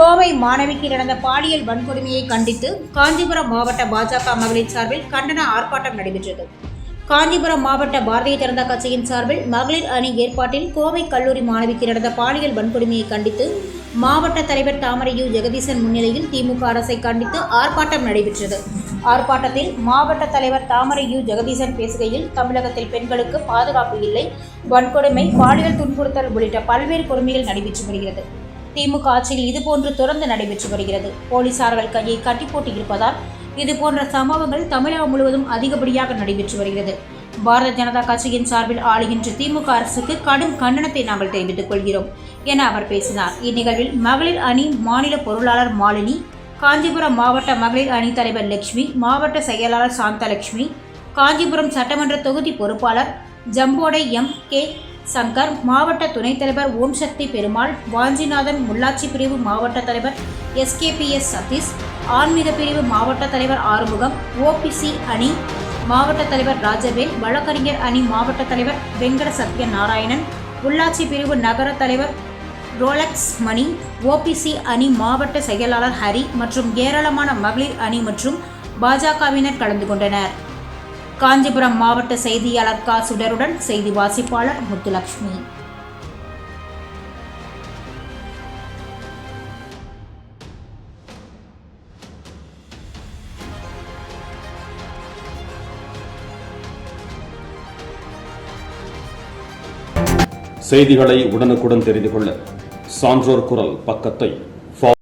கோவை மாணவிக்கு நடந்த பாலியல் வன்கொடுமையை கண்டித்து காஞ்சிபுரம் மாவட்ட பாஜக மகளிர் சார்பில் கண்டன ஆர்ப்பாட்டம் நடைபெற்றது. காஞ்சிபுரம் மாவட்ட பாரதிய ஜனதா கட்சியின் சார்பில் மகளிர் அணி ஏற்பாட்டில் கோவை கல்லூரி மாணவிக்கு நடந்த பாலியல் வன்கொடுமையை கண்டித்து மாவட்ட தலைவர் தாமரை யு ஜெகதீசன் முன்னிலையில் திமுக அரசை கண்டித்து ஆர்ப்பாட்டம் நடைபெற்றது. ஆர்ப்பாட்டத்தில் மாவட்ட தலைவர் தாமரை யு ஜெகதீசன் பேசுகையில் தமிழகத்தில் பெண்களுக்கு பாதுகாப்பு இல்லை வன்கொடுமை பாலியல் துன்புறுத்தல் உள்ளிட்ட பல்வேறு கொடுமைகள் நடைபெற்று வருகிறது. திமுக ஆட்சியில் இதுபோன்று தொடர்ந்து நடைபெற்று வருகிறது. போலீசார்கள் கையை கட்டி போட்டு இருப்பதால் இதுபோன்ற சம்பவங்கள் தமிழகம் முழுவதும் அதிகப்படியாக நடைபெற்று வருகிறது. பாரதிய ஜனதா கட்சியின் சார்பில் ஆளுகின்ற திமுக அரசுக்கு கடும் கண்டனத்தை நாங்கள் தெரிவித்துக் கொள்கிறோம் என அவர் பேசினார். இந்நிகழ்வில் மகளிர் அணி மாநில பொருளாளர் மாலினி காஞ்சிபுரம் மாவட்ட மகளிர் அணி தலைவர் லட்சுமி மாவட்ட செயலாளர் சாந்தலட்சுமி காஞ்சிபுரம் சட்டமன்ற தொகுதி பொறுப்பாளர் ஜம்போடை எம் கே சங்கர் மாவட்ட துணைத் தலைவர் ஓம் சக்தி பெருமாள் வாஞ்சிநாதன் உள்ளாட்சி பிரிவு மாவட்ட தலைவர் எஸ்கேபிஎஸ் சதீஷ் ஆன்மீக பிரிவு மாவட்ட தலைவர் ஆறுமுகம் ஓபிசி அணி மாவட்ட தலைவர் ராஜவேல் வழக்கறிஞர் அணி மாவட்ட தலைவர் வெங்கட சத்ய நாராயணன் உள்ளாட்சி பிரிவு நகர தலைவர் ரோலக்ஸ் மணி ஓபிசி அணி மாவட்ட செயலாளர் ஹரி மற்றும் ஏராளமான மகளிர் அணி மற்றும் பாஜகவினர் கலந்து கொண்டனர். காஞ்சிபுரம் மாவட்ட செய்தியாளர் கா. சுடருடன் செய்தி வாசிப்பாளர் முத்துலட்சுமி. செய்திகளை உடனுக்குடன் தெரிந்து கொள்ள சான்றோர் குரல் பக்கத்தை